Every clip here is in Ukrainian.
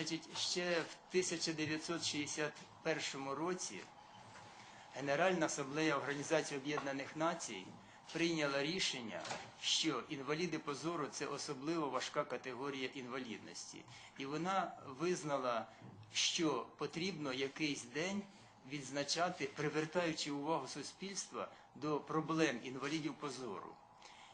Значить, ще в 1961 році Генеральна асамблея Організації Об'єднаних Націй прийняла рішення, що інваліди по зору це особливо важка категорія інвалідності. І вона визнала, що потрібно якийсь день відзначати, привертаючи увагу суспільства до проблем інвалідів по зору.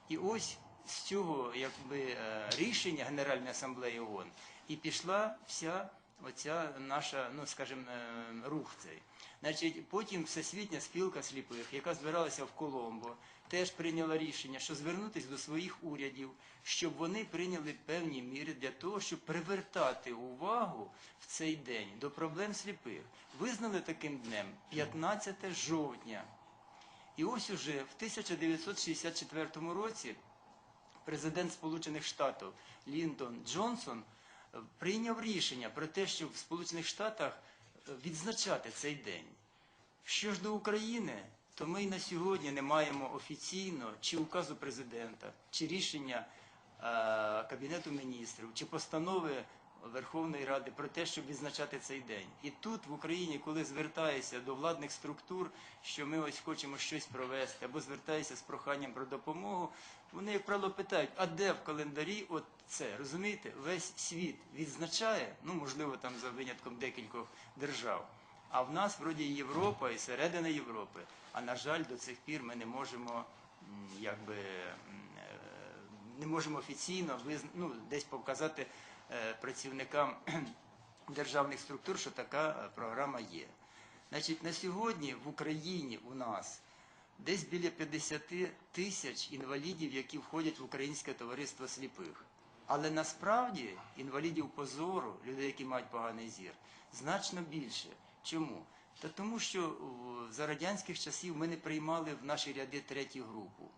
І ось з цього якби, е, рішення Генеральної асамблеї ООН і пішла вся оця наша, ну скажімо, е, рух цей. Значить, потім Всесвітня спілка сліпих, яка збиралася в Коломбо, теж прийняла рішення, що звернутися до своїх урядів, щоб вони прийняли певні міри для того, щоб привертати увагу в цей день до проблем сліпих. Визнали таким днем 15 жовтня. І ось уже в 1964 році президент Сполучених Штатів Ліндон Джонсон прийняв рішення про те, щоб в Сполучених Штатах е, відзначати цей день. Що ж до України, то ми й на сьогодні не маємо офіційно чи указу президента, чи рішення е, Кабінету міністрів, чи постанови Верховної Ради про те, щоб відзначати цей день. І тут в Україні, коли звертаєшся до владних структур, що ми ось хочемо щось провести, або звертаєшся з проханням про допомогу, вони, як правило, питають, а де в календарі от це? Розумієте, весь світ відзначає, ну можливо, там за винятком декількох держав. А в нас вроді Європа і середина Європи. А на жаль, до цих пір ми не можемо якби е, не можемо офіційно ну, десь показати працівникам державних структур, що така е, програма є. Значить, на сьогодні в Україні у нас десь біля 50 тисяч інвалідів, які входять в Українське товариство сліпих. Але насправді інвалідів по зору, людей, які мають поганий зір, значно більше. Чому? Та тому, що за радянських часів ми не приймали в наші ряди третю групу.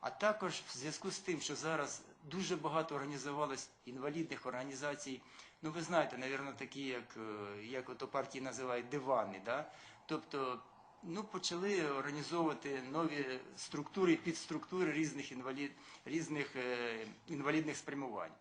А також в зв'язку з тим, що зараз дуже багато організувалось інвалідних організацій, ну ви знаєте, навірно, такі, як, е, як ото партії називають дивани, да? тобто ну, почали організовувати нові структури, підструктури різних, інвалід, різних е, інвалідних спрямувань.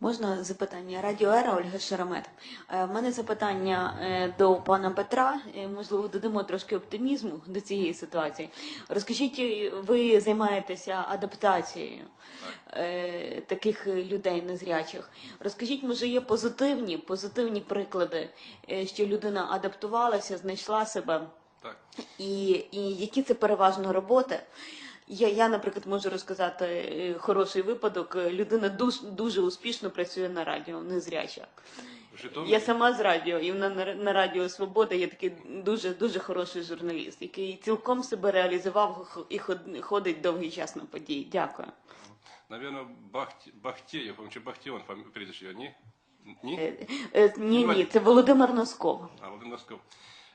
Можна запитання? Радіо Ера Ольга Шеремет. Е, В мене запитання е, до пана Петра. Е, Можливо, додамо трошки оптимізму до цієї ситуації. Розкажіть, ви займаєтеся адаптацією таких людей незрячих. Розкажіть, може, є позитивні, позитивні приклади, що людина адаптувалася, знайшла себе, Так. і, і які це переважно роботи. Я, я, наприклад, можу розказати е, хороший випадок. Е, Людина дуже, дуже успішно працює на радіо, незряча. Житомирі? Я сама з радіо, і вона на, на Радіо Свобода є такий дуже дуже хороший журналіст, який цілком себе реалізував і ходить довгий час на події. Дякую. Навірно, Бахт... Бахтєєв, чи Бахтіон, прізвище, ні? Ні? Е, ні, ні, це Володимир Носков. А, Володимир Носков.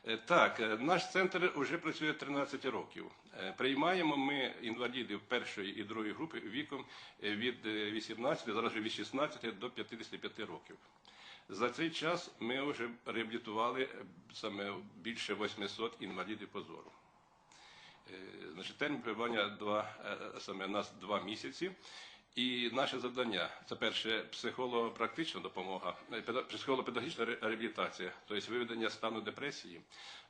Е, Так, е, наш центр вже працює 13 років. Е, Приймаємо ми інвалідів першої і другої групи віком від е, 18, зараз від 16 до 55 років. За цей час ми вже реабілітували саме більше 800 інвалідів по зору. Значить, термін перебування два, саме нас два місяці. І наше завдання це перше психолого-практична допомога, е, педа- психолого-педагогічна ре- реабілітація, тобто виведення стану депресії.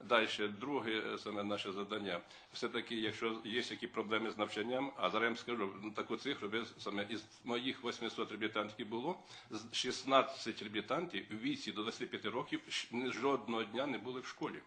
Далі, друге е, саме наше завдання. Все-таки, якщо є які проблеми з навчанням, а зараз я вам скажу ну, таку цифру, саме із моїх 800 реабілітантів, було, з 16 реабілітантів в віці до 25 років жодного дня не були в школі.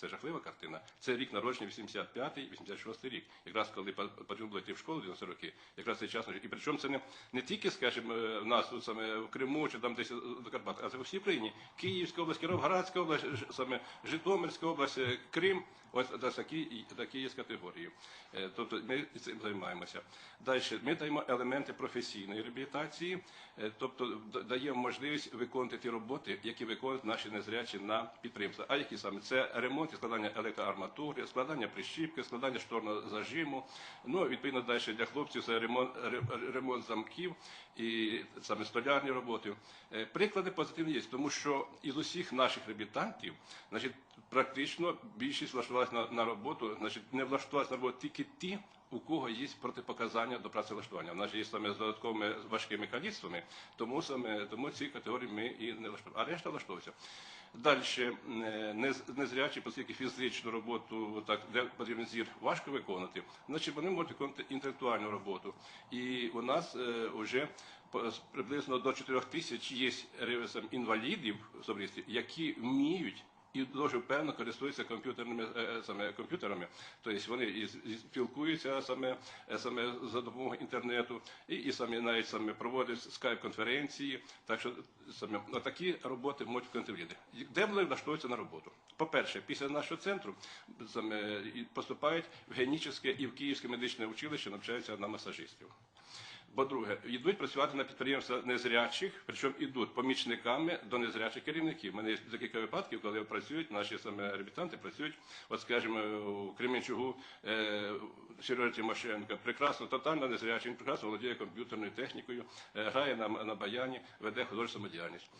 Це жахлива картина. Це рік народження 85-й, 86-й рік. Якраз коли потрібно було йти в школу 90 роки, якраз цей час. І причому це не, не тільки, скажімо, е, в нас тут саме в Криму чи там десь е, до Карпат, а це в всій Україні. Київська область, Кіровоградська область, саме Житомирська область, е, Крим. Ось це такі, такі є категорії. Е, Тобто ми цим займаємося. Далі ми даємо елементи професійної реабілітації, е, тобто даємо можливість виконувати ті роботи, які виконують наші незрячі на підприємствах. А які саме? Це ремонт і складання електроарматури, складання прищіпки, складання шторного зажиму. Ну, відповідно, далі для хлопців це ремонт, ремонт замків і саме столярні роботи. Е, Приклади позитивні є, тому що із усіх наших реабілітантів, значить, практично більшість влаштувалася на, на роботу, значить, не влаштувалися на роботу тільки ті, у кого є протипоказання до працевлаштування. У нас є саме з додатковими важкими каліцтвами, тому саме тому ці категорії ми і не влаштовуємо. А решта влаштовується. Далі незрячі, оскільки фізичну роботу, так де потрібен зір, важко виконати, значить вони можуть виконувати інтелектуальну роботу. І у нас вже приблизно до 4 тисяч є інвалідів які вміють і дуже впевнено користуються комп'ютерними е, е, саме комп'ютерами. Тобто вони і, спілкуються саме, е, саме за допомогою інтернету, і, і самі навіть саме проводять скайп-конференції. Так що саме такі роботи можуть виконати люди. Де вони влаштовуються на роботу? По-перше, після нашого центру саме поступають в генічне і в Київське медичне училище, навчаються на масажистів. По-друге, йдуть працювати на підприємства незрячих, причому йдуть помічниками до незрячих керівників. У мене є декілька випадків, коли працюють наші саме ребітанти, працюють, от скажімо, у Кременчугу е, Сережа Тимошенко, прекрасно, тотально незрячий, він прекрасно володіє комп'ютерною технікою, е, грає на, на баяні, веде художню самодіяльність.